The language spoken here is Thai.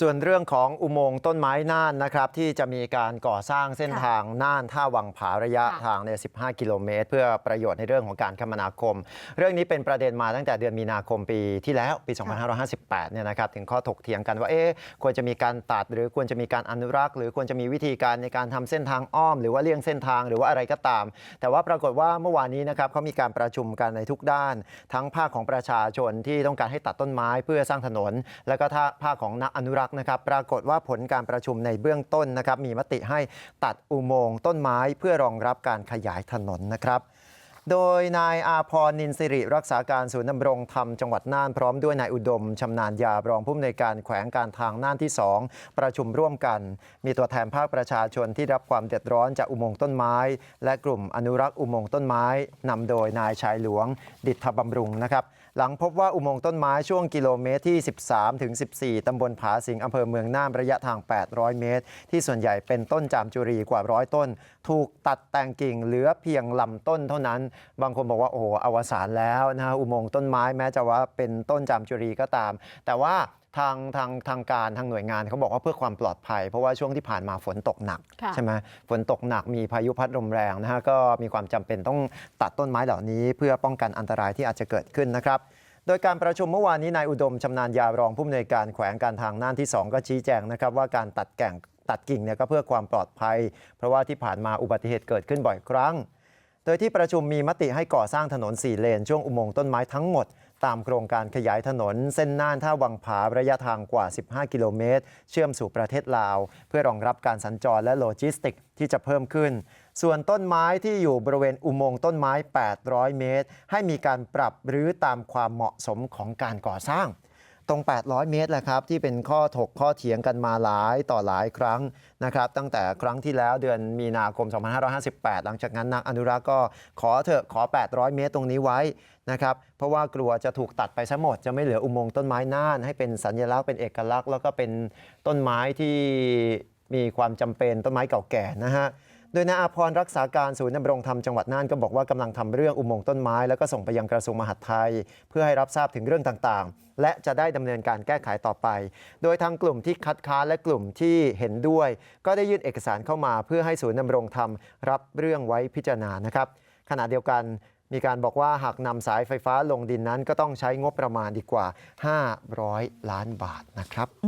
ส่วนเรื่องของอุโมงค์ต้นไม้น่านนะครับที่จะมีการก่อสร้างเส้นทางน่านท่าวังผาระยะค่ะทางในย15 กิโลเมตร เพื่อประโยชน์ในเรื่องของการคมนาคม เรื่องนี้เป็นประเด็นมาตั้งแต่เดือนมีนาคมปีที่แล้วปี 2558 เนี่ยนะครับถึงข้อถกเถียงกันว่าเอ๊ะควรจะมีการตัดหรือควรจะมีการอนุรักษ์ หรือควรจะมีวิธีการในการทำเส้นทางอ้อม หรือว่าเลี่ยงเส้นทางหรือว่าอะไรก็ตาม แต่ว่าปรากฏว่าเมื่อวานนี้นะครับเขามีการประชุมกันในทุกด้าน ทั้งภาคของประชาชนที่ต้องการให้ตัดต้นไม้เพื่อสร้างถนน แล้วก็ท่าภาคของนักอนุรักษ์นะครับปรากฏว่าผลการประชุมในเบื้องต้นนะครับมีมติให้ตัดอุโมงต้นไม้เพื่อรองรับการขยายถนนนะครับ โดยนายอาพรนินสิริรักษาการศูนย์ดำรงธรรมจังหวัดน่านพร้อมด้วยนายอุดมชำนาญยารองผู้อำนวยการแขวงการทางน่านที่ 2 ประชุมร่วมกัน มีตัวแทนภาคประชาชนที่รับความเดือดร้อนจากอุโมงค์ต้นไม้ และกลุ่มอนุรักษ์อุโมงค์ต้นไม้นำโดยนายชายหลวง ดิษฐบำรุงนะครับหลังพบว่าอุโมงค์ต้นไม้ช่วงกิโลเมตรที่ 13ถึง14 ตำบลผาสิงอำเภอเมืองน่านระยะทาง 800 เมตร ที่ส่วนใหญ่เป็นต้นจามจุรีกว่าร้อยต้น ถูกตัดแต่งกิ่งเหลือเพียงลำต้นเท่านั้นบางคนบอกว่าโอ้โหอวสานแล้วนะฮะอุโมงค์ต้นไม้แม้จะว่าเป็นต้นจามจุรีก็ตาม แต่ว่าทางทางทางการทางหน่วยงานเขาบอกว่าเพื่อความปลอดภัย เพราะว่าช่วงที่ผ่านมาฝนตกหนักค่ะใช่ไหมฝนตกหนักมีพายุพัดลมแรงนะฮะก็มีความจำเป็นต้องตัดต้นไม้เหล่านี้ เพื่อป้องกันอันตรายที่อาจจะเกิดขึ้นนะครับโดยการประชุมเมื่อวานนี้นายอุดมชำนาญยารองผู้อำนวยการแขวงการทางน่านที่ 2 ก็ชี้แจงนะครับว่าการตัดแก่งตัดกิ่งเนี่ยก็เพื่อความปลอดภัย เพราะว่าที่ผ่านมาอุบัติเหตุเกิดขึ้นบ่อยครั้ง โดยที่ประชุมมีมติให้ก่อสร้างถนน4เลนช่วงอุโมงค์ต้นไม้ทั้งหมด ตามโครงการขยายถนน เส้นน่านท่าวังผาระยะทางกว่า 15 กิโลเมตร เชื่อมสู่ประเทศลาว เพื่อรองรับการสัญจรและโลจิสติกที่จะเพิ่มขึ้น ส่วนต้นไม้ที่อยู่บริเวณอุโมงค์ต้นไม้ 800 เมตร ให้มีการปรับหรือตามความเหมาะสมของการก่อสร้าง ตรง800เมตรแหละครับที่เป็นข้อถกข้อเถียงกันมาหลายต่อหลายครั้งนะครับตั้งแต่ครั้งที่แล้วเดือนมีนาคม 2558 หลังจากนั้นนักอนุรักษ์ก็ขอเถอะขอ 800 เมตรตรงนี้ไว้นะครับเพราะว่ากลัวจะถูกตัดไปซะหมด จะไม่เหลืออุโมงค์ต้นไม้น่าน ให้เป็นสัญลักษณ์เป็นเอกลักษณ์ แล้วก็เป็นต้นไม้ที่มีความจำเป็นต้นไม้เก่าแก่นะฮะ โดยนายอาพรรักษาการศูนย์ดำรงธรรมจังหวัดน่านก็บอกว่ากำลังทำเรื่องอุโมงค์ต้นไม้ แล้วก็ส่งไปยังกระทรวงมหาดไทย เพื่อให้รับทราบถึงเรื่องต่างๆ และจะได้ดำเนินการแก้ไขต่อไป โดยทางกลุ่มที่คัดค้านและกลุ่มที่เห็นด้วย ก็ได้ยื่นเอกสารเข้ามา เพื่อให้ศูนย์ดำรงธรรมรับเรื่องไว้พิจารณานะครับขณะเดียวกันมีการบอกว่าหากนำสายไฟฟ้าลงดินนั้นก็ต้องใช้งบประมาณดีกว่า 500 ล้านบาทนะครับ